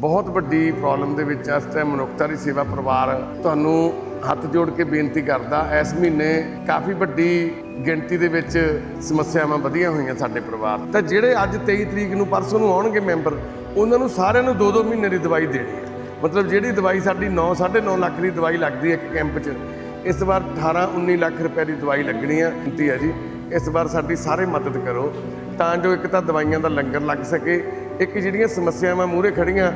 ਬਹੁਤ ਵੱਡੀ ਪ੍ਰੋਬਲਮ ਦੇ ਵਿੱਚ ਇਸ ਟਾਈਮ ਮਨੁੱਖਤਾ ਦੀ ਸੇਵਾ ਪਰਿਵਾਰ ਤੁਹਾਨੂੰ ਹੱਥ ਜੋੜ ਕੇ ਬੇਨਤੀ ਕਰਦਾ, ਇਸ ਮਹੀਨੇ ਕਾਫੀ ਵੱਡੀ ਗਿਣਤੀ ਦੇ ਵਿੱਚ ਸਮੱਸਿਆਵਾਂ ਵਧੀਆਂ ਹੋਈਆਂ ਸਾਡੇ ਪਰਿਵਾਰ ਤਾਂ। ਜਿਹੜੇ ਅੱਜ 23 ਤਰੀਕ ਨੂੰ ਪਰਸੋਂ ਨੂੰ ਆਉਣਗੇ ਮੈਂਬਰ, ਉਹਨਾਂ ਨੂੰ ਸਾਰਿਆਂ ਨੂੰ 2-2 ਮਹੀਨੇ ਦੀ ਦਵਾਈ ਦੇਣੀ ਹੈ। ਮਤਲਬ ਜਿਹੜੀ ਦਵਾਈ ਸਾਡੀ 9 9.5 ਲੱਖ ਦੀ ਦਵਾਈ ਲੱਗਦੀ ਹੈ ਇੱਕ ਕੈਂਪ 'ਚ, ਇਸ ਵਾਰ 18 19 ਲੱਖ ਰੁਪਏ ਦੀ ਦਵਾਈ ਲੱਗਣੀ ਹੈ ਬੇਨਤੀ ਹੈ ਜੀ। ਇਸ ਵਾਰ ਸਾਡੀ ਸਾਰੇ ਮਦਦ ਕਰੋ ਤਾਂ ਜੋ ਇੱਕ ਤਾਂ ਦਵਾਈਆਂ ਦਾ ਲੰਗਰ ਲੱਗ ਸਕੇ, ਇੱਕ ਜਿਹੜੀਆਂ ਸਮੱਸਿਆਵਾਂ ਮੂਹਰੇ ਖੜੀਆਂ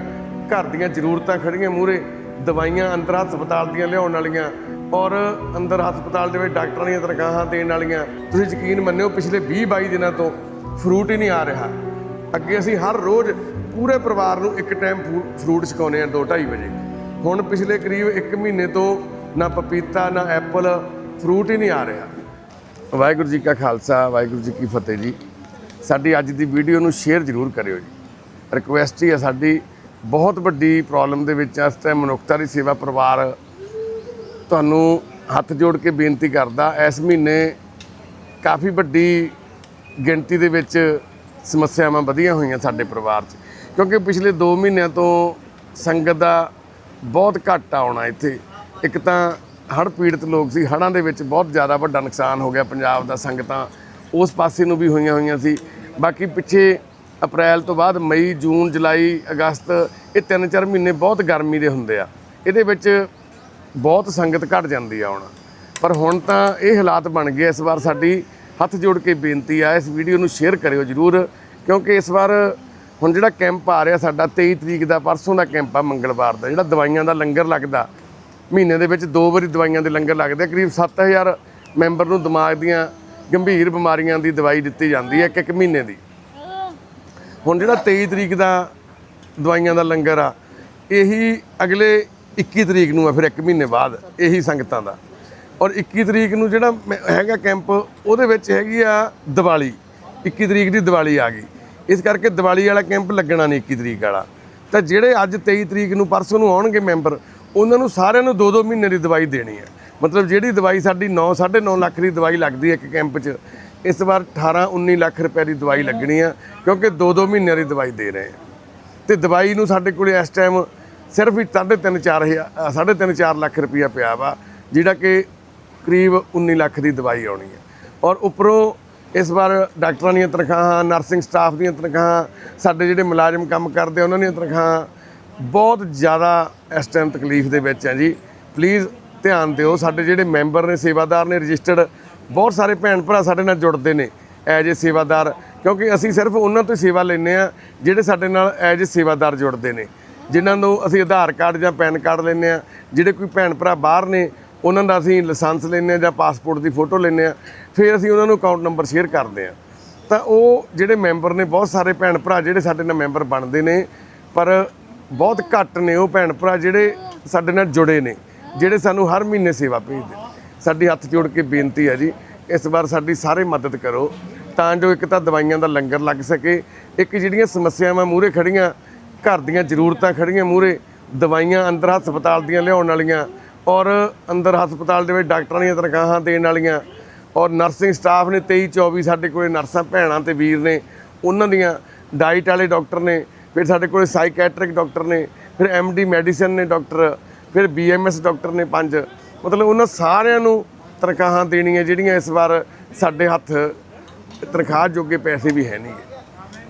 ਘਰ ਦੀਆਂ ਜ਼ਰੂਰਤਾਂ ਖੜੀਆਂ ਮੂਹਰੇ, ਦਵਾਈਆਂ ਅੰਦਰ ਹਸਪਤਾਲ ਦੀਆਂ ਲਿਆਉਣ ਵਾਲੀਆਂ ਔਰ ਅੰਦਰ ਹਸਪਤਾਲ ਦੇ ਵਿੱਚ ਡਾਕਟਰਾਂ ਦੀਆਂ ਤਨਖਾਹਾਂ ਦੇਣ ਵਾਲੀਆਂ। ਤੁਸੀਂ ਯਕੀਨ ਮੰਨਿਓ, ਪਿਛਲੇ 20 22 ਦਿਨਾਂ ਤੋਂ ਫਰੂਟ ਹੀ ਨਹੀਂ ਆ ਰਿਹਾ। ਅੱਗੇ ਅਸੀਂ ਹਰ ਰੋਜ਼ ਪੂਰੇ ਪਰਿਵਾਰ ਨੂੰ ਇੱਕ ਟਾਈਮ ਫਰੂਟ ਛਕਾਉਂਦੇ ਆ 2:30 ਵਜੇ। ਹੁਣ ਪਿਛਲੇ ਕਰੀਬ 1 ਮਹੀਨੇ ਤੋਂ ਨਾ ਪਪੀਤਾ, ਨਾ ਐਪਲ ਫਰੂਟ ਹੀ ਨਹੀਂ ਆ ਰਿਹਾ। ਵਾਹਿਗੁਰੂ ਜੀ ਕਾ ਖਾਲਸਾ, ਵਾਹਿਗੁਰੂ ਜੀ ਕੀ ਫਤਿਹ ਜੀ। ਸਾਡੀ ਅੱਜ ਦੀ ਵੀਡੀਓ ਨੂੰ ਸ਼ੇਅਰ ਜ਼ਰੂਰ ਕਰਿਓ ਜੀ। ਰਿਕੁਐਸਟ ਹੀ ਹੈ ਸਾਡੀ, ਬਹੁਤ ਵੱਡੀ ਪ੍ਰੋਬਲਮ ਦੇ ਵਿੱਚ ਇਸ ਟਾਈਮ ਮਨੁੱਖਤਾ ਦੀ ਸੇਵਾ ਪਰਿਵਾਰ ਤੁਹਾਨੂੰ ਹੱਥ ਜੋੜ ਕੇ ਬੇਨਤੀ ਕਰਦਾ, ਇਸ ਮਹੀਨੇ ਕਾਫੀ ਵੱਡੀ ਗਿਣਤੀ ਦੇ ਵਿੱਚ ਸਮੱਸਿਆਵਾਂ ਵਧੀਆਂ ਹੋਈਆਂ ਸਾਡੇ ਪਰਿਵਾਰ 'ਚ। ਕਿਉਂਕਿ ਪਿਛਲੇ 2 ਮਹੀਨਿਆਂ ਤੋਂ ਸੰਗਤ ਦਾ ਬਹੁਤ ਘੱਟ ਆਉਣਾ ਇੱਥੇ। ਇੱਕ ਤਾਂ ਹੜ੍ਹ ਪੀੜਤ ਲੋਕ ਸੀ, ਹੜ੍ਹਾਂ ਦੇ ਵਿੱਚ ਬਹੁਤ ਜ਼ਿਆਦਾ ਵੱਡਾ ਨੁਕਸਾਨ ਹੋ ਗਿਆ ਪੰਜਾਬ ਦਾ ਸੰਗਤਾਂ, ਉਸ ਪਾਸੇ ਨੂੰ ਵੀ ਹੋਈਆਂ ਹੋਈਆਂ ਸੀ। ਬਾਕੀ ਪਿੱਛੇ ਅਪ੍ਰੈਲ ਤੋਂ ਬਾਅਦ ਮਈ, ਜੂਨ, ਜੁਲਾਈ, ਅਗਸਤ, ਇਹ 3-4 ਮਹੀਨੇ ਬਹੁਤ ਗਰਮੀ ਦੇ ਹੁੰਦੇ ਆ। ਇਹਦੇ ਵਿੱਚ ਬਹੁਤ ਸੰਗਤ ਘਟ ਜਾਂਦੀ ਆ ਹੁਣ। ਪਰ ਹੁਣ ਤਾਂ ਇਹ ਹਾਲਾਤ ਬਣ ਗਏ, ਇਸ ਵਾਰ ਸਾਡੀ ਹੱਥ ਜੋੜ ਕੇ ਬੇਨਤੀ ਆ, ਇਸ ਵੀਡੀਓ ਨੂੰ ਸ਼ੇਅਰ ਕਰਿਓ ਜਰੂਰ, ਕਿਉਂਕਿ ਇਸ ਵਾਰ ਹੁਣ ਜਿਹੜਾ ਕੈਂਪ ਆ ਰਿਹਾ ਸਾਡਾ 23 ਤਰੀਕ ਦਾ, ਪਰਸੋਂ ਦਾ ਕੈਂਪ ਆ ਮੰਗਲਵਾਰ ਦਾ, ਜਿਹੜਾ ਦਵਾਈਆਂ ਦਾ ਲੰਗਰ ਲੱਗਦਾ ਮਹੀਨੇ ਦੇ ਵਿੱਚ ਦੋ ਵਾਰੀ ਦਵਾਈਆਂ ਦੇ ਲੰਗਰ ਲੱਗਦੇ ਆ। ਕਰੀਬ 7000 ਮੈਂਬਰ ਨੂੰ ਦਿਮਾਗ ਦੀਆਂ ਗੰਭੀਰ ਬਿਮਾਰੀਆਂ ਦੀ ਦਵਾਈ ਦਿੱਤੀ ਜਾਂਦੀ ਹੈ ਇੱਕ ਇੱਕ ਮਹੀਨੇ ਦੀ। ਹੁਣ ਜਿਹੜਾ 23 ਤਰੀਕ ਦਾ ਦਵਾਈਆਂ ਦਾ ਲੰਗਰ ਆ, ਇਹੀ ਅਗਲੇ 21 ਤਰੀਕ ਨੂੰ ਆ, ਫਿਰ ਇੱਕ ਮਹੀਨੇ ਬਾਅਦ ਇਹੀ ਸੰਗਤਾਂ ਦਾ। ਔਰ 21 ਤਰੀਕ ਨੂੰ ਜਿਹੜਾ ਮੈਂ- ਹੈਗਾ ਕੈਂਪ, ਉਹਦੇ ਵਿੱਚ ਹੈਗੀ ਆ ਦੀਵਾਲੀ। 21 ਤਰੀਕ ਦੀ ਦੀਵਾਲੀ ਆ ਗਈ। ਇਸ ਕਰਕੇ ਦੀਵਾਲੀ ਵਾਲਾ ਕੈਂਪ ਲੱਗਣਾ ਨਹੀਂ 21 ਤਰੀਕ ਵਾਲਾ। ਤਾਂ ਜਿਹੜੇ ਅੱਜ 23 ਤਰੀਕ ਨੂੰ ਪਰਸੋਂ ਨੂੰ ਆਉਣਗੇ ਮੈਂਬਰ ਉਹਨਾਂ ਨੂੰ ਸਾਰਿਆਂ ਨੂੰ 2-2 ਮਹੀਨੇ ਦੀ ਦਵਾਈ ਦੇਣੀ ਹੈ। ਮਤਲਬ ਜਿਹੜੀ ਦਵਾਈ ਸਾਡੀ 9 9.5 ਲੱਖ ਦੀ ਦਵਾਈ ਲੱਗਦੀ ਹੈ ਇੱਕ ਕੈਂਪ 'ਚ, ਇਸ ਵਾਰ 18 19 ਲੱਖ ਰੁਪਏ ਦੀ ਦਵਾਈ ਲੱਗਣੀ ਆ ਕਿਉਂਕਿ 2-2 ਮਹੀਨਿਆਂ ਦੀ ਦਵਾਈ ਦੇ ਰਹੇ ਆ ਤੇ ਦਵਾਈ ਨੂੰ ਸਾਡੇ ਕੋਲੇ ਇਸ ਟਾਈਮ ਸਿਰਫ ਹੀ 3.5 4 3.5 4 ਲੱਖ ਰੁਪਇਆ ਪਿਆ ਵਾ, ਜਿਹੜਾ ਕਿ ਕਰੀਬ 19 ਲੱਖ ਦੀ ਦਵਾਈ ਆਉਣੀ ਹੈ। ਔਰ ਉੱਪਰੋਂ ਇਸ ਵਾਰ ਡਾਕਟਰਾਂ ਦੀਆਂ ਤਨਖਾਹਾਂ, ਨਰਸਿੰਗ ਸਟਾਫ ਦੀਆਂ ਤਨਖਾਹਾਂ, ਸਾਡੇ ਜਿਹੜੇ ਮੁਲਾਜ਼ਮ ਕੰਮ ਕਰਦੇ ਆ, ਉਹਨਾਂ ਦੀਆਂ ਤਨਖਾਹਾਂ ਬਹੁਤ ਜ਼ਿਆਦਾ ਇਸ ਟਾਈਮ ਤਕਲੀਫ ਦੇ ਵਿੱਚ ਹੈ ਜੀ। ਪਲੀਜ਼ ਧਿਆਨ ਦਿਓ, ਸਾਡੇ ਜਿਹੜੇ ਮੈਂਬਰ ਨੇ, ਸੇਵਾਦਾਰ ਨੇ ਰਜਿਸਟਰਡ ਬਹੁਤ ਸਾਰੇ ਭੈਣ ਭਰਾ ਸਾਡੇ ਨਾਲ ਜੁੜਦੇ ਨੇ ਐਜ ਏ ਸੇਵਾਦਾਰ, ਕਿਉਂਕਿ ਅਸੀਂ ਸਿਰਫ ਉਹਨਾਂ ਤੋਂ ਹੀ ਸੇਵਾ ਲੈਂਦੇ ਆ ਜਿਹੜੇ ਸਾਡੇ ਨਾਲ ਐਜ ਏ ਸੇਵਾਦਾਰ ਜੁੜਦੇ ਨੇ। ਜਿਨ੍ਹਾਂ ਨੂੰ ਅਸੀਂ ਆਧਾਰ ਕਾਰਡ ਜਾਂ ਪੈਨ ਕਾਰਡ ਲੈਂਦੇ ਆ ਜਿਹੜੇ ਕੋਈ ਭੈਣ ਭਰਾ ਬਾਹਰ ਨੇ, ਉਹਨਾਂ ਦਾ ਅਸੀਂ ਲਾਇਸੈਂਸ ਲੈਂਦੇ ਆ ਜਾਂ ਪਾਸਪੋਰਟ ਦੀ ਫੋਟੋ ਲੈਂਦੇ ਆ ਫਿਰ ਅਸੀਂ ਉਹਨਾਂ ਨੂੰ ਅਕਾਊਂਟ ਨੰਬਰ ਸ਼ੇਅਰ ਕਰਦੇ ਆ ਤਾਂ ਉਹ ਜਿਹੜੇ ਮੈਂਬਰ ਨੇ, ਬਹੁਤ ਸਾਰੇ ਭੈਣ ਭਰਾ ਜਿਹੜੇ ਸਾਡੇ ਨਾਲ ਮੈਂਬਰ ਬਣਦੇ ਨੇ, ਪਰ ਬਹੁਤ ਘੱਟ ਨੇ ਉਹ ਭੈਣ ਭਰਾ ਜਿਹੜੇ ਸਾਡੇ ਨਾਲ ਜੁੜੇ ਨੇ, ਜਿਹੜੇ ਸਾਨੂੰ ਹਰ ਮਹੀਨੇ ਸੇਵਾ ਭੇਜਦੇ ਨੇ। ਸਾਡੀ ਹੱਥ ਜੋੜ ਕੇ ਬੇਨਤੀ ਹੈ ਜੀ, ਇਸ ਵਾਰ ਸਾਡੀ ਸਾਰੇ ਮਦਦ ਕਰੋ, ਤਾਂ ਜੋ ਇੱਕ ਤਾਂ ਦਵਾਈਆਂ ਦਾ ਲੰਗਰ ਲੱਗ ਸਕੇ, ਇੱਕ ਜਿਹੜੀਆਂ ਸਮੱਸਿਆਵਾਂ ਮੂਹਰੇ ਖੜੀਆਂ, ਘਰ ਦੀਆਂ ਜ਼ਰੂਰਤਾਂ ਖੜੀਆਂ ਮੂਹਰੇ, ਦਵਾਈਆਂ ਅੰਦਰ ਹਸਪਤਾਲ ਦੀਆਂ ਲਿਆਉਣ ਵਾਲੀਆਂ ਔਰ ਅੰਦਰ ਹਸਪਤਾਲ ਦੇ ਵਿੱਚ ਡਾਕਟਰਾਂ ਦੀਆਂ ਤਨਖਾਹਾਂ ਦੇਣ ਵਾਲੀਆਂ ਔਰ ਨਰਸਿੰਗ ਸਟਾਫ ਨੇ 23 24 ਸਾਡੇ ਕੋਲੇ ਨਰਸਾਂ, ਭੈਣਾਂ ਤੇ ਵੀਰ ਨੇ, ਉਹਨਾਂ ਦੀਆਂ ਡਾਈਟ ਵਾਲੇ ਡਾਕਟਰ ਨੇ ਫਿਰ ਸਾਡੇ ਕੋਲ ਸਾਈਕੈਟ੍ਰਿਕ ਡਾਕਟਰ ਨੇ, ਫਿਰ ਐਮਡੀ ਮੈਡੀਸਨ ਨੇ ਡਾਕਟਰ ਫਿਰ ਬੀਐਮਐਸ ਡਾਕਟਰ ਨੇ ਪੰਜ। ਮਤਲਬ ਉਹਨਾਂ ਸਾਰਿਆਂ ਨੂੰ ਤਨਖਾਹਾਂ ਦੇਣੀਆਂ ਜਿਹੜੀਆਂ ਇਸ ਵਾਰ ਸਾਡੇ ਹੱਥ ਤਨਖਾਹ ਜੋਗੇ ਪੈਸੇ ਵੀ ਹੈ ਨਹੀਂ।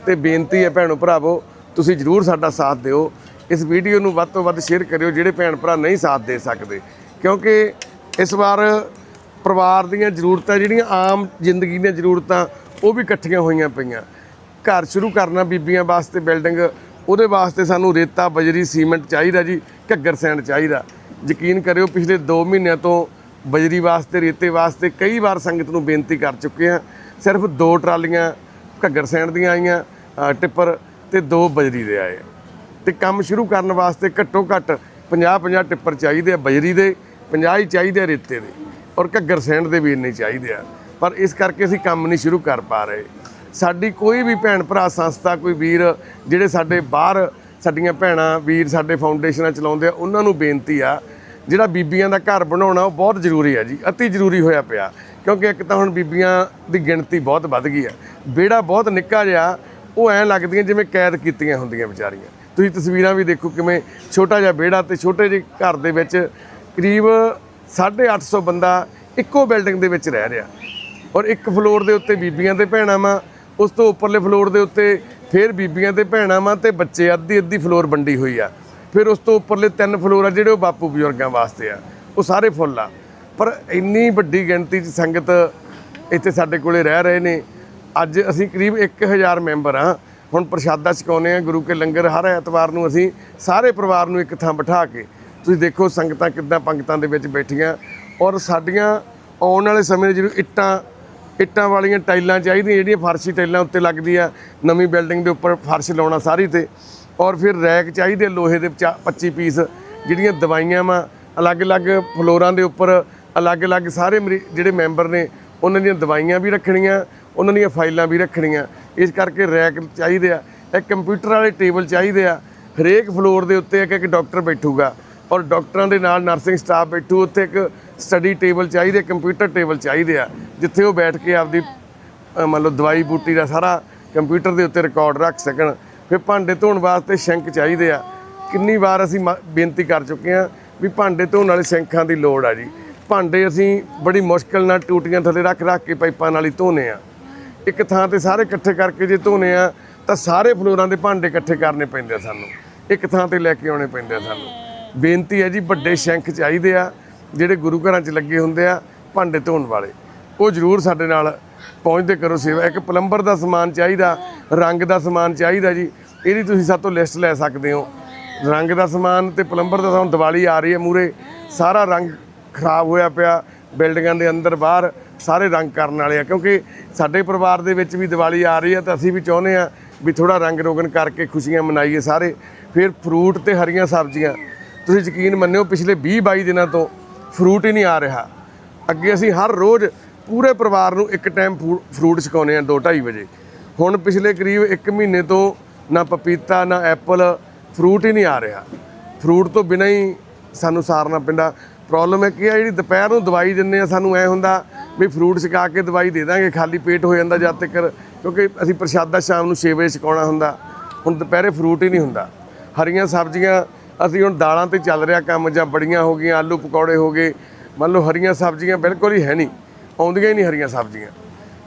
ਤੇ ਬੇਨਤੀ ਹੈ ਭੈਣੋ ਭਰਾਵੋ, ਤੁਸੀਂ ਜਰੂਰ ਸਾਡਾ ਸਾਥ ਦਿਓ। ਇਸ ਵੀਡੀਓ ਨੂੰ ਵੱਧ ਤੋਂ ਵੱਧ ਸ਼ੇਅਰ ਕਰਿਓ, ਜਿਹੜੇ ਭੈਣ ਭਰਾ ਨਹੀਂ ਸਾਥ ਦੇ ਸਕਦੇ। ਕਿਉਂਕਿ ਇਸ ਵਾਰ ਪਰਿਵਾਰ ਦੀਆਂ ਜ਼ਰੂਰਤਾਂ ਜਿਹੜੀਆਂ, ਆਮ ਜ਼ਿੰਦਗੀ ਦੀਆਂ ਜ਼ਰੂਰਤਾਂ, ਉਹ ਵੀ ਇਕੱਠੀਆਂ ਹੋਈਆਂ ਪਈਆਂ। ਘਰ ਸ਼ੁਰੂ ਕਰਨਾ ਬੀਬੀਆਂ ਵਾਸਤੇ ਬਿਲਡਿੰਗ, ਉਹਦੇ ਵਾਸਤੇ ਸਾਨੂੰ ਰੇਤਾ, ਬਜਰੀ, ਸੀਮੈਂਟ ਚਾਹੀਦਾ ਜੀ, ਘੱਗਰ ਸੈਂਡ ਚਾਹੀਦਾ। ਯਕੀਨ ਕਰਿਓ, ਪਿਛਲੇ 2 ਮਹੀਨਿਆਂ ਤੋਂ ਬਜਰੀ ਵਾਸਤੇ, ਰੇਤੇ ਵਾਸਤੇ ਕਈ ਵਾਰ ਸੰਗਤ ਨੂੰ ਬੇਨਤੀ ਕਰ ਚੁੱਕੇ ਹਾਂ। ਸਿਰਫ ਦੋ ਟਰਾਲੀਆਂ ਘੱਗਰ ਸੈਂਡ ਦੀਆਂ ਆਈਆਂ ਟਿੱਪਰ ਤੇ ਦੋ ਬਜਰੀ ਦੇ ਆਏ। ਤੇ ਕੰਮ ਸ਼ੁਰੂ ਕਰਨ ਵਾਸਤੇ ਘੱਟੋ ਘੱਟ 50 50 ਟਿੱਪਰ ਚਾਹੀਦੇ ਆ ਬਜਰੀ ਦੇ 50 ਹੀ ਚਾਹੀਦੇ ਆ ਰੇਤੇ ਦੇ। ਔਰ ਘੱਗਰ ਸੈਂਡ ਦੇ ਵੀ ਇੰਨੇ ਚਾਹੀਦੇ ਆ। ਪਰ ਇਸ ਕਰਕੇ ਅਸੀਂ ਕੰਮ ਨਹੀਂ ਸ਼ੁਰੂ ਕਰ ਪਾ ਰਹੇ। ਸਾਡੀ ਕੋਈ ਵੀ ਭੈਣ ਭਰਾ ਸੰਸਥਾ, ਕੋਈ ਵੀਰ ਜਿਹੜੇ ਸਾਡੇ ਬਾਹਰ ਸਾਡੀਆਂ ਭੈਣਾਂ, ਵੀਰ ਸਾਡੇ ਫਾਊਂਡੇਸ਼ਨਾਂ ਚਲਾਉਂਦੇ ਆ, ਉਹਨਾਂ ਨੂੰ ਬੇਨਤੀ ਆ, ਜਿਹੜਾ ਬੀਬੀਆਂ ਦਾ ਘਰ ਬਣਾਉਣਾ ਉਹ ਬਹੁਤ ਜ਼ਰੂਰੀ ਹੈ ਜੀ, ਅਤੀ ਜ਼ਰੂਰੀ ਹੋਇਆ ਪਿਆ। ਕਿਉਂਕਿ ਇੱਕ ਤਾਂ ਹੁਣ ਬੀਬੀਆਂ ਦੀ ਗਿਣਤੀ ਬਹੁਤ ਵੱਧ ਗਈ ਆ, ਵਿਹੜਾ ਬਹੁਤ ਨਿੱਕਾ ਜਿਹਾ, ਉਹ ਐਂ ਲੱਗਦੀਆਂ ਜਿਵੇਂ ਕੈਦ ਕੀਤੀਆਂ ਹੁੰਦੀਆਂ ਵਿਚਾਰੀਆਂ। ਤੁਸੀਂ ਤਸਵੀਰਾਂ ਵੀ ਦੇਖੋ ਕਿਵੇਂ ਛੋਟਾ ਜਿਹਾ ਵਿਹੜਾ ਤੇ ਛੋਟੇ ਜਿਹੇ ਘਰ ਦੇ ਵਿੱਚ ਕਰੀਬ 850 ਬੰਦਾ ਇੱਕੋ ਬਿਲਡਿੰਗ ਦੇ ਵਿੱਚ ਰਹਿ ਰਿਹਾ। ਔਰ ਇੱਕ ਫਲੋਰ ਦੇ ਉੱਤੇ ਬੀਬੀਆਂ ਤੇ ਭੈਣਾਂ ਵਾ ਉਸ ਤੋਂ ਉੱਪਰਲੇ ਫਲੋਰ ਦੇ ਉੱਤੇ ਫਿਰ ਬੀਬੀਆਂ ਤੇ ਭੈਣਾਂ ਵਾਂ ਤੇ ਬੱਚੇ, ਅੱਧੀ ਅੱਧੀ ਫਲੋਰ ਵੰਡੀ ਹੋਈ ਆ। ਫਿਰ ਉਸ ਤੋਂ ਉੱਪਰਲੇ ਤਿੰਨ ਫਲੋਰ ਆ ਜਿਹੜੇ ਉਹ ਬਾਪੂ ਬਜ਼ੁਰਗਾਂ ਵਾਸਤੇ ਆ। ਉਹ ਸਾਰੇ ਫੁੱਲ ਆ। ਪਰ ਇੰਨੀ ਵੱਡੀ ਗਿਣਤੀ 'ਚ ਸੰਗਤ ਇੱਥੇ ਸਾਡੇ ਕੋਲੇ ਰਹਿ ਰਹੇ ਨੇ। ਅੱਜ ਅਸੀਂ ਕਰੀਬ 1000 ਮੈਂਬਰ ਆ। ਹੁਣ ਪ੍ਰਸ਼ਾਦਾ ਛਕਾਉਂਦੇ ਆ, ਗੁਰੂ ਕੇ ਲੰਗਰ ਹਰ ਐਤਵਾਰ ਨੂੰ ਅਸੀਂ ਸਾਰੇ ਪਰਿਵਾਰ ਨੂੰ ਇੱਕ ਥਾਂ ਬਿਠਾ ਕੇ ਤੁਸੀਂ ਦੇਖੋ ਸੰਗਤਾਂ ਕਿੱਦਾਂ ਪੰਗਤਾਂ ਦੇ ਵਿੱਚ ਬੈਠੀਆਂ। ਔਰ ਸਾਡੀਆਂ ਆਉਣ ਵਾਲੇ ਸਮੇਂ 'ਚ ਜਦੋਂ ਇੱਟਾਂ ਇੱਟਾਂ ਵਾਲੀਆਂ ਟਾਈਲਾਂ ਚਾਹੀਦੀਆਂ, ਜਿਹੜੀਆਂ ਫਰਸ਼ੀ ਟਾਈਲਾਂ ਉੱਤੇ ਲੱਗਦੀ ਆ ਨਵੀਂ ਬਿਲਡਿੰਗ ਦੇ ਉੱਪਰ ਫਰਸ਼ ਲਾਉਣਾ ਸਾਰੀ ਤੇ। ਔਰ ਫਿਰ ਰੈਕ ਚਾਹੀਦੇ ਲੋਹੇ ਦੇ ਚਾ- 25 ਪੀਸ, ਜਿਹੜੀਆਂ ਦਵਾਈਆਂ ਵਾ, ਅਲੱਗ-ਅਲੱਗ ਫਲੋਰਾਂ ਦੇ ਉੱਪਰ, ਅਲੱਗ-ਅਲੱਗ ਸਾਰੇ ਮਰੀ- ਜਿਹੜੇ ਮੈਂਬਰ ਨੇ, ਉਹਨਾਂ ਦੀਆਂ ਦਵਾਈਆਂ ਵੀ ਰੱਖਣੀਆਂ, ਉਹਨਾਂ ਦੀਆਂ ਫਾਈਲਾਂ ਵੀ ਰੱਖਣੀਆਂ। ਇਸ ਕਰਕੇ ਰੈਕ ਚਾਹੀਦੇ ਆ, ਇੱਕ ਕੰਪਿਊਟਰ ਵਾਲੇ ਟੇਬਲ ਚਾਹੀਦੇ ਆ, ਹਰੇਕ ਫਲੋਰ ਦੇ ਉੱਤੇ ਇੱਕ ਇੱਕ ਡਾਕਟਰ ਬੈਠੂਗਾ। ਔਰ ਡਾਕਟਰਾਂ ਦੇ ਨਾਲ ਨਰਸਿੰਗ ਸਟਾਫ ਬੈਠੂ, ਉੱਥੇ ਇੱਕ ਸਟੱਡੀ ਟੇਬਲ ਚਾਹੀਦੇ ਕੰਪਿਊਟਰ ਟੇਬਲ ਚਾਹੀਦੇ ਆ, ਜਿੱਥੇ ਉਹ ਬੈਠ ਕੇ ਆਪਦੀ ਮਤਲਬ ਦਵਾਈ ਬੂਟੀ ਦਾ ਸਾਰਾ ਕੰਪਿਊਟਰ ਦੇ ਉੱਤੇ ਰਿਕਾਰਡ ਰੱਖ ਸਕਣ। ਫਿਰ ਭਾਂਡੇ ਧੋਣ ਵਾਸਤੇ ਸ਼ਿੰਕ ਚਾਹੀਦੇ ਆ। ਕਿੰਨੀ ਵਾਰ ਅਸੀਂ ਮ- ਬੇਨਤੀ ਕਰ ਚੁੱਕੇ ਆ ਵੀ ਭਾਂਡੇ ਧੋਣ ਵਾਲੇ ਸ਼ਿੰਕਾਂ ਦੀ ਲੋੜ ਆ ਜੀ। ਭਾਂਡੇ ਅਸੀਂ ਬੜੀ ਮੁਸ਼ਕਲ ਨਾਲ ਟੂਟੀਆਂ ਥੱਲੇ ਰੱਖ ਰੱਖ ਕੇ ਪਾਈਪਾਂ ਨਾਲ ਹੀ ਧੋਨੇ ਆ। ਇੱਕ ਥਾਂ ਤੇ ਸਾਰੇ ਇਕੱਠੇ ਕਰਕੇ ਜੇ ਧੋਨੇ ਆ, ਤਾਂ ਸਾਰੇ ਫਲੋਰਾਂ ਦੇ ਭਾਂਡੇ ਇਕੱਠੇ ਕਰਨੇ ਪੈਂਦੇ ਆ ਸਾਨੂੰ। ਇੱਕ ਥਾਂ ਤੇ ਲੈ ਕੇ ਆਉਣੇ ਪੈਂਦੇ ਆ ਸਾਨੂੰ। ਬੇਨਤੀ ਹੈ ਜੀ, ਵੱਡੇ ਸ਼ੈਂਖ ਚਾਹੀਦੇ ਆ। ਜਿਹੜੇ ਗੁਰੂ ਘਰਾਂ 'ਚ ਲੱਗੇ ਹੁੰਦੇ ਆ, ਭਾਂਡੇ ਧੋਣ ਵਾਲੇ, ਉਹ ਜ਼ਰੂਰ ਸਾਡੇ ਨਾਲ ਪਹੁੰਚਦੇ ਕਰੋ ਸੇਵਾ। ਇੱਕ ਪਲੰਬਰ ਦਾ ਸਮਾਨ ਚਾਹੀਦਾ, ਰੰਗ ਦਾ ਸਮਾਨ ਚਾਹੀਦਾ ਜੀ। ਇਹਦੀ ਤੁਸੀਂ ਸਾਡੇ ਤੋਂ ਲਿਸਟ ਲੈ ਸਕਦੇ ਹੋ। ਰੰਗ ਦਾ ਸਮਾਨ ਤੇ ਪਲੰਬਰ ਦਾ ਸਾਨੂੰ ਦੀਵਾਲੀ ਆ ਰਹੀ ਹੈ ਮੂਰੇ ਸਾਰਾ ਰੰਗ ਖਰਾਬ ਹੋਇਆ ਪਿਆ, ਬਿਲਡਿੰਗਾਂ ਦੇ ਅੰਦਰ ਬਾਹਰ ਸਾਰੇ ਰੰਗ ਕਰਨ ਵਾਲੇ ਆ। ਕਿਉਂਕਿ ਸਾਡੇ ਪਰਿਵਾਰ ਦੇ ਵਿੱਚ ਵੀ ਦੀਵਾਲੀ ਆ ਰਹੀ ਹੈ ਤਾਂ ਅਸੀਂ ਵੀ ਚਾਹੁੰਦੇ ਆ ਵੀ ਥੋੜਾ ਰੰਗ ਰੋਗਨ ਕਰਕੇ ਖੁਸ਼ੀਆਂ ਮਨਾਈਏ ਸਾਰੇ। ਫਿਰ ਫਰੂਟ ਤੇ ਹਰੀਆਂ ਸਬਜ਼ੀਆਂ। ਤੁਸੀਂ ਯਕੀਨ ਮੰਨਿਓ, ਪਿਛਲੇ 20 22 ਦਿਨਾਂ ਤੋਂ ਫਰੂਟ ਹੀ ਨਹੀਂ ਆ ਰਿਹਾ। ਅੱਗੇ ਅਸੀਂ ਹਰ ਰੋਜ਼ ਪੂਰੇ ਪਰਿਵਾਰ ਨੂੰ ਇੱਕ ਟਾਈਮ ਫਰੂਟ ਛਕਾਉਂਦੇ ਆ 2:30 ਵਜੇ। ਹੁਣ ਪਿਛਲੇ ਕਰੀਬ 1 ਮਹੀਨੇ ਤੋਂ ਨਾ ਪਪੀਤਾ, ਨਾ ਐਪਲ, ਫਰੂਟ ਹੀ ਨਹੀਂ ਆ ਰਿਹਾ। ਫਰੂਟ ਤੋਂ ਬਿਨਾਂ ਹੀ ਸਾਨੂੰ ਸਾਰਨਾ ਪੈਂਦਾ। ਪ੍ਰੋਬਲਮ ਹੈ ਕਿ ਆ ਜਿਹੜੀ ਦੁਪਹਿਰ ਨੂੰ ਦਵਾਈ ਦਿੰਨੇ ਆ ਸਾਨੂੰ ਐ ਹੁੰਦਾ ਵੀ ਫਰੂਟ ਛਕਾ ਕੇ ਦਵਾਈ ਦੇ ਦਾਂਗੇ, ਖਾਲੀ ਪੇਟ ਹੋ ਜਾਂਦਾ ਜਦ ਤੱਕ, ਕਿਉਂਕਿ ਅਸੀਂ ਪ੍ਰਸ਼ਾਦਾ ਸ਼ਾਮ ਨੂੰ 6 ਵਜੇ ਛਕਾਉਣਾ ਹੁੰਦਾ। ਹੁਣ ਦੁਪਹਿਰੇ ਫਰੂਟ ਹੀ ਨਹੀਂ ਹੁੰਦਾ। ਹਰੀਆਂ ਸਬਜ਼ੀਆਂ ਅਸੀਂ ਹੁਣ ਦਾਲਾਂ ਤੇ ਚੱਲ ਰਿਹਾ ਕੰਮ ਜਾਂ ਬੜੀਆਂ ਹੋ ਗਈਆਂ, ਆਲੂ ਪਕੌੜੇ ਹੋ ਗਏ, ਮੰਨ ਲਓ ਹਰੀਆਂ ਸਬਜ਼ੀਆਂ ਬਿਲਕੁਲ ਹੀ ਹੈ ਨਹੀਂ, ਆਉਂਦੀਆਂ ਹੀ ਨਹੀਂ ਹਰੀਆਂ ਸਬਜ਼ੀਆਂ।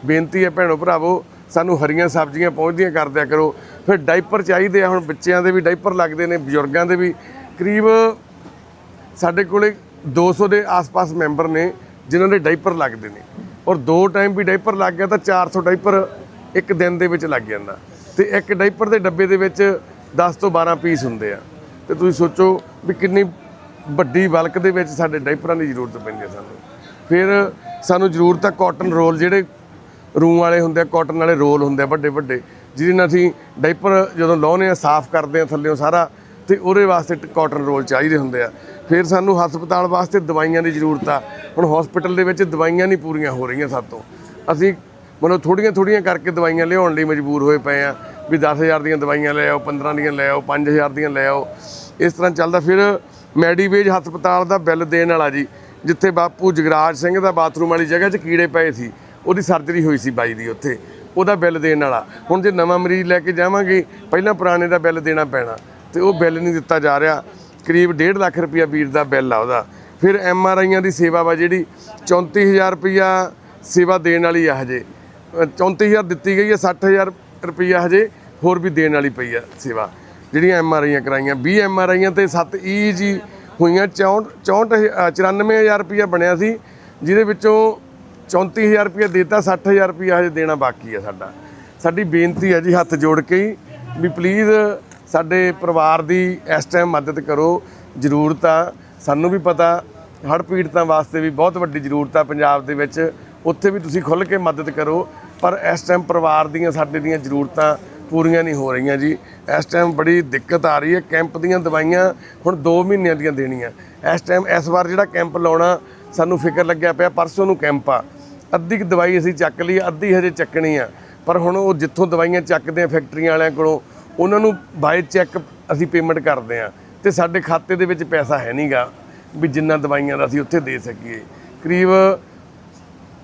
ਬੇਨਤੀ ਹੈ ਭੈਣੋ ਭਰਾਵੋ, ਸਾਨੂੰ ਹਰੀਆਂ ਸਬਜ਼ੀਆਂ ਪਹੁੰਚਦੀਆਂ ਕਰਦਿਆ ਕਰੋ। ਫਿਰ ਡਾਈਪਰ ਚਾਹੀਦੇ ਆ ਹੁਣ ਬੱਚਿਆਂ ਦੇ ਵੀ ਡਾਈਪਰ ਲੱਗਦੇ ਨੇ, ਬਜ਼ੁਰਗਾਂ ਦੇ ਵੀ। ਕਰੀਬ ਸਾਡੇ ਕੋਲੇ 200 ਦੇ ਆਸ-ਪਾਸ ਮੈਂਬਰ ਨੇ, ਜਿਨ੍ਹਾਂ ਦੇ ਡਾਈਪਰ ਲੱਗਦੇ ਨੇ। ਔਰ ਦੋ ਟਾਈਮ ਵੀ ਡਾਈਪਰ ਲੱਗ ਗਿਆ ਤਾਂ 400 ਡਾਈਪਰ ਇੱਕ ਦਿਨ ਦੇ ਵਿੱਚ ਲੱਗ ਜਾਂਦਾ। ਤੇ ਇੱਕ ਡਾਈਪਰ ਦੇ ਡੱਬੇ ਦੇ ਵਿੱਚ 10 ਤੋਂ 12 ਪੀਸ ਹੁੰਦੇ ਆ। ਤੇ ਤੁਸੀਂ ਸੋਚੋ ਵੀ ਕਿੰਨੀ ਵੱਡੀ ਬਲਕ ਦੇ ਵਿੱਚ ਸਾਡੇ ਡਾਈਪਰਾਂ ਦੀ ਜ਼ਰੂਰਤ ਪੈਂਦੀ ਹੈ ਸਾਨੂੰ। ਫਿਰ ਸਾਨੂੰ ਜ਼ਰੂਰਤ ਹੈ ਕਾਟਨ ਰੋਲ ਜਿਹੜੇ ਰੂਮ ਵਾਲੇ ਹੁੰਦੇ ਆ, ਕਾਟਨ ਵਾਲੇ ਰੋਲ ਹੁੰਦੇ ਆ ਵੱਡੇ ਵੱਡੇ, ਜਿਹਦੇ ਨਾਲ ਅਸੀਂ ਡਾਈਪਰ ਜਦੋਂ ਲਾਉਨੇ ਆ, ਸਾਫ਼ ਕਰਦੇ ਆ ਥੱਲੇੋਂ ਸਾਰਾ, ਤੇ ਉਹਦੇ ਵਾਸਤੇ ਕਾਟਨ ਰੋਲ ਚਾਹੀਦੇ ਹੁੰਦੇ ਆ। ਫਿਰ ਸਾਨੂੰ ਹਸਪਤਾਲ ਵਾਸਤੇ ਦਵਾਈਆਂ ਦੀ ਜ਼ਰੂਰਤ ਆ। ਹੁਣ ਹਸਪੀਟਲ ਦੇ ਵਿੱਚ ਦਵਾਈਆਂ ਨਹੀਂ ਪੂਰੀਆਂ ਹੋ ਰਹੀਆਂ ਸਾਤੋਂ ਅਸੀਂ ਮਤਲਬ ਥੋੜੀਆਂ ਥੋੜੀਆਂ ਕਰਕੇ ਦਵਾਈਆਂ ਲਿਆਉਣ ਲਈ ਮਜਬੂਰ ਹੋਏ ਪਏ ਆ। ਵੀ 10000 ਦੀਆਂ ਦਵਾਈਆਂ ਲੈ ਆਓ 15 ਦੀਆਂ ਲੈ ਆਓ 5000 ਦੀਆਂ ਲੈ ਆਓ। ਇਸ ਤਰ੍ਹਾਂ ਚੱਲਦਾ। ਫਿਰ ਮੈਡੀਵੇਜ ਹਸਪਤਾਲ ਦਾ ਬਿੱਲ ਦੇਣ ਵਾਲਾ ਜੀ ਜਿੱਥੇ ਬਾਪੂ ਜਗਰਾਜ ਸਿੰਘ ਦਾ ਬਾਥਰੂਮ ਵਾਲੀ ਜਗ੍ਹਾ 'ਚ ਕੀੜੇ ਪਏ ਸੀ ਉਹਦੀ ਸਰਜਰੀ ਹੋਈ ਸੀ ਬਾਈ ਦੀ ਉੱਥੇ। ਉਹਦਾ ਬਿੱਲ ਦੇਣ ਵਾਲਾ। ਹੁਣ ਜੇ ਨਵਾਂ ਮਰੀਜ਼ ਲੈ ਕੇ ਜਾਵਾਂਗੇ ਪਹਿਲਾਂ ਪੁਰਾਣੇ ਦਾ ਬਿੱਲ ਦੇਣਾ ਪੈਣਾ। ਤੇ ਉਹ ਬਿੱਲ ਨਹੀਂ ਦਿੱਤਾ ਜਾ ਰਿਹਾ। ਕਰੀਬ 1.5 ਲੱਖ ਰੁਪਇਆ ਵੀਰ ਦਾ ਬਿੱਲ ਆ ਉਹਦਾ। ਫਿਰ ਐਮ ਆਰ ਆਈਆਂ ਦੀ ਸੇਵਾ ਵਾ ਜਿਹੜੀ 34000 ਰੁਪਇਆ ਸੇਵਾ ਦੇਣ ਵਾਲੀ ਆ ਹਜੇ। ਅ, 34000 ਦਿੱਤੀ ਗਈ ਹੈ 60000 ਰੁਪਈਆ ਹਜੇ, ਹੋਰ ਵੀ ਦੇਣ ਵਾਲੀ ਪਈ ਆ ਸੇਵਾ। ਜਿਹੜੀਆਂ ਐਮ ਆਰ ਆਈਆਂ ਕਰਾਈਆਂ 20 ਐਮ ਆਰ ਆਈਆਂ ਤੇ 7 ਈ ਜੀ ਹੋਈਆਂ 64 64 94000 ਰੁਪਈਆ ਬਣਿਆ ਸੀ, ਜਿਹਦੇ ਵਿੱਚੋਂ 34000 ਰੁਪਈਆ ਦੇਤਾ 60000 ਰੁਪਈਆ ਹਜੇ ਦੇਣਾ ਬਾਕੀ ਆ ਸਾਡਾ। ਸਾਡੀ ਬੇਨਤੀ ਹੈ ਜੀ ਹੱਥ ਜੋੜ ਕੇ ਹੀ ਵੀ ਪਲੀਜ਼ ਸਾਡੇ ਪਰਿਵਾਰ ਦੀ ਇਸ ਟਾਈਮ ਮਦਦ ਕਰੋ, ਜ਼ਰੂਰਤ ਆ। ਸਾਨੂੰ ਵੀ ਪਤਾ, ਹੜ੍ਹ ਪੀੜਤਾਂ ਵਾਸਤੇ ਵੀ ਬਹੁਤ ਵੱਡੀ ਜ਼ਰੂਰਤ ਆ ਪੰਜਾਬ ਦੇ ਵਿੱਚ। ਉੱਥੇ ਵੀ ਤੁਸੀਂ ਖੁੱਲ੍ਹ ਕੇ ਮਦਦ ਕਰੋ ਪਰ ਇਸ ਟਾਈਮ ਪਰਿਵਾਰ ਦੀਆਂ ਸਾਡੇ ਦੀਆਂ ਜ਼ਰੂਰਤਾਂ ਪੂਰੀਆਂ ਨਹੀਂ ਹੋ ਰਹੀਆਂ ਜੀ। ਇਸ ਟਾਈਮ ਬੜੀ ਦਿੱਕਤ ਆ ਰਹੀ ਹੈ। ਕੈਂਪ ਦੀਆਂ ਦਵਾਈਆਂ ਹੁਣ 2 ਮਹੀਨਿਆਂ ਦੀਆਂ ਦੇਣੀਆਂ। ਇਸ ਟਾਈਮ ਇਸ ਵਾਰ ਜਿਹੜਾ ਕੈਂਪ ਲਾਉਣਾ, ਸਾਨੂੰ ਫਿਕਰ ਲੱਗਿਆ ਪਿਆ, ਪਰਸੋਂ ਨੂੰ ਕੈਂਪ ਆ। ਅੱਧੀ ਕੁ ਦਵਾਈ ਅਸੀਂ ਚੱਕ ਲਈ, ਅੱਧੀ ਹਜੇ ਚੱਕਣੀ ਆ। ਪਰ ਹੁਣ ਉਹ ਜਿੱਥੋਂ ਦਵਾਈਆਂ ਚੱਕਦੇ ਆ ਫੈਕਟਰੀਆਂ ਵਾਲਿਆਂ ਕੋਲੋਂ, ਉਹਨਾਂ ਨੂੰ ਬਾਈ ਚੈੱਕ ਅਸੀਂ ਪੇਮੈਂਟ ਕਰਦੇ ਆ। ਤੇ ਸਾਡੇ ਖਾਤੇ ਦੇ ਵਿੱਚ ਪੈਸਾ ਹੈ ਨਹੀਂਗਾ ਵੀ ਜਿੰਨਾ ਦਵਾਈਆਂ ਦਾ ਅਸੀਂ ਉੱਥੇ ਦੇ ਸਕੀਏ। ਕਰੀਬ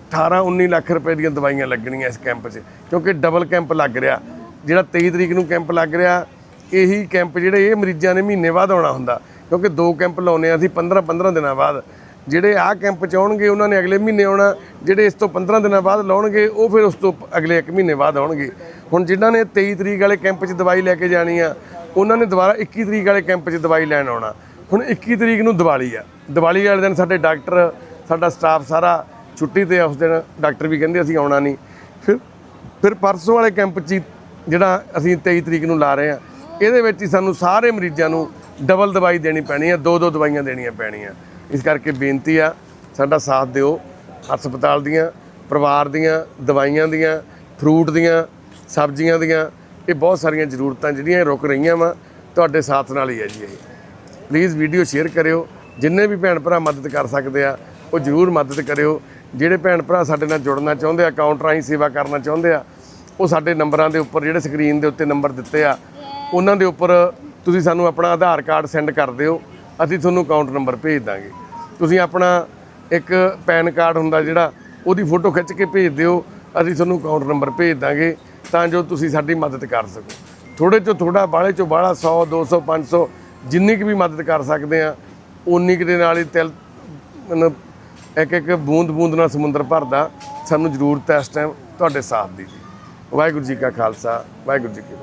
18 19 ਲੱਖ ਰੁਪਏ ਦੀਆਂ ਦਵਾਈਆਂ ਲੱਗਣੀਆਂ ਇਸ ਕੈਂਪ 'ਚ, ਕਿਉਂਕਿ ਡਬਲ ਕੈਂਪ ਲੱਗ ਰਿਹਾ। ਜਿਹੜਾ 23 ਤਰੀਕ ਨੂੰ ਕੈਂਪ ਲੱਗ ਰਿਹਾ, ਇਹੀ ਕੈਂਪ ਜਿਹੜੇ ਇਹ ਮਰੀਜ਼ਾਂ ਨੇ ਮਹੀਨੇ ਬਾਅਦ ਆਉਣਾ ਹੁੰਦਾ, ਕਿਉਂਕਿ ਦੋ ਕੈਂਪ ਲਾਉਨੇ ਆ ਅਸੀਂ 15 15 ਦਿਨਾਂ ਬਾਅਦ। ਜਿਹੜੇ ਆਹ ਕੈਂਪ ਚ ਆਉਣਗੇ, ਉਹਨਾਂ ਨੇ ਅਗਲੇ ਮਹੀਨੇ ਆਉਣਾ, ਜਿਹੜੇ ਇਸ ਤੋਂ 15 ਦਿਨਾਂ ਬਾਅਦ ਲਾਉਣਗੇ, ਉਹ ਫਿਰ ਉਸ ਤੋਂ ਅਗਲੇ 1 ਮਹੀਨੇ ਬਾਅਦ ਆਉਣਗੇ। ਹੁਣ ਜਿਨ੍ਹਾਂ ਨੇ 23 ਤਰੀਕ ਵਾਲੇ ਕੈਂਪ 'ਚ ਦਵਾਈ ਲੈ ਕੇ ਜਾਣੀ ਆ, ਉਹਨਾਂ ਨੇ ਦੁਬਾਰਾ 21 ਤਰੀਕ ਵਾਲੇ ਕੈਂਪ 'ਚ ਦਵਾਈ ਲੈਣ ਆਉਣਾ। ਹੁਣ 21 ਤਰੀਕ ਨੂੰ ਦੀਵਾਲੀ ਆ। ਦੀਵਾਲੀ ਵਾਲੇ ਦਿਨ ਸਾਡੇ ਡਾਕਟਰ, ਸਾਡਾ ਸਟਾਫ ਸਾਰਾ ਛੁੱਟੀ ਤੇ ਉਸ ਦਿਨ, ਡਾਕਟਰ ਵੀ ਕਹਿੰਦੇ ਅਸੀਂ ਆਉਣਾ ਨਹੀਂ। ਫਿਰ ਫਿਰ ਪਰਸੋਂ ਵਾਲੇ ਕੈਂਪ 'ਚ ਹੀ ਜਿਹੜਾ ਅਸੀਂ 23 ਤਰੀਕ ਨੂੰ ਲਾ ਰਹੇ ਆ ਇਹਦੇ ਵਿੱਚ ਹੀ ਸਾਨੂੰ ਸਾਰੇ ਮਰੀਜ਼ਾਂ ਨੂੰ ਡਬਲ ਦਵਾਈ ਦੇਣੀ ਪੈਣੀ ਆ ਦੋ ਦੋ ਦਵਾਈਆਂ ਦੇਣੀਆਂ ਪੈਣੀਆਂ। ਇਸ ਕਰਕੇ ਬੇਨਤੀ ਆ, ਸਾਡਾ ਸਾਥ ਦਿਓ। ਹਸਪਤਾਲ ਦੀਆਂ, ਪਰਿਵਾਰ ਦੀਆਂ, ਦਵਾਈਆਂ ਦੀਆਂ ਫਰੂਟ ਦੀਆਂ, ਸਬਜ਼ੀਆਂ ਦੀਆਂ, ਇਹ ਬਹੁਤ ਸਾਰੀਆਂ ਜ਼ਰੂਰਤਾਂ ਜਿਹੜੀਆਂ ਰੁਕ ਰਹੀਆਂ ਵਾ, ਤੁਹਾਡੇ ਸਾਥ ਨਾਲ ਹੀ ਹੈ ਜੀ ਇਹ। ਪਲੀਜ਼ ਵੀਡੀਓ ਸ਼ੇਅਰ ਕਰਿਓ, ਜਿੰਨੇ ਵੀ ਭੈਣ ਭਰਾ ਮਦਦ ਕਰ ਸਕਦੇ ਆ ਉਹ ਜਰੂਰ ਮਦਦ ਕਰਿਓ। ਜਿਹੜੇ ਭੈਣ ਭਰਾ ਸਾਡੇ ਨਾਲ ਜੁੜਨਾ ਚਾਹੁੰਦੇ ਆ ਅਕਾਊਂਟ ਰਾਹੀਂ ਸੇਵਾ ਕਰਨਾ ਚਾਹੁੰਦੇ ਆ, ਉਹ ਸਾਡੇ ਨੰਬਰਾਂ ਦੇ ਉੱਪਰ ਜਿਹੜੇ ਸਕਰੀਨ ਦੇ ਉੱਤੇ ਨੰਬਰ ਦਿੱਤੇ ਆ, ਉਹਨਾਂ ਦੇ ਉੱਪਰ ਤੁਸੀਂ ਸਾਨੂੰ ਆਪਣਾ ਆਧਾਰ ਕਾਰਡ ਸੈਂਡ ਕਰ ਦਿਓ, ਅਸੀਂ ਤੁਹਾਨੂੰ ਅਕਾਊਂਟ ਨੰਬਰ ਭੇਜ ਦਾਂਗੇ। ਤੁਸੀਂ ਆਪਣਾ ਇੱਕ ਪੈਨ ਕਾਰਡ ਹੁੰਦਾ ਜਿਹੜਾ, ਉਹਦੀ ਫੋਟੋ ਖਿੱਚ ਕੇ ਭੇਜ ਦਿਓ, ਅਸੀਂ ਤੁਹਾਨੂੰ ਅਕਾਊਂਟ ਨੰਬਰ ਭੇਜ ਦਾਂਗੇ, ਤਾਂ ਜੋ ਤੁਸੀਂ ਸਾਡੀ ਮਦਦ ਕਰ ਸਕੋ। ਥੋੜੇ ਚੋਂ ਥੋੜਾ ਬਾਹਲੇ ਚੋਂ ਬਾਹਲਾ 100 200 500 ਜਿੰਨੀ ਕੁ ਵੀ ਮਦਦ ਕਰ ਸਕਦੇ ਆ ਉਨੀ ਕੁ ਦੇ ਨਾਲ ਹੀ ਤਿਲ ਇੱਕ ਇੱਕ ਬੂੰਦ ਬੂੰਦ ਨਾਲ ਸਮੁੰਦਰ ਭਰਦਾ, ਸਾਨੂੰ ਜ਼ਰੂਰਤ ਹੈ ਇਸ ਟਾਈਮ ਤੁਹਾਡੇ ਸਾਥ ਦੀ। ਜੀ ਵਾਹਿਗੁਰੂ ਜੀ ਕਾ ਖਾਲਸਾ, ਵਾਹਿਗੁਰੂ ਜੀ ਕੀ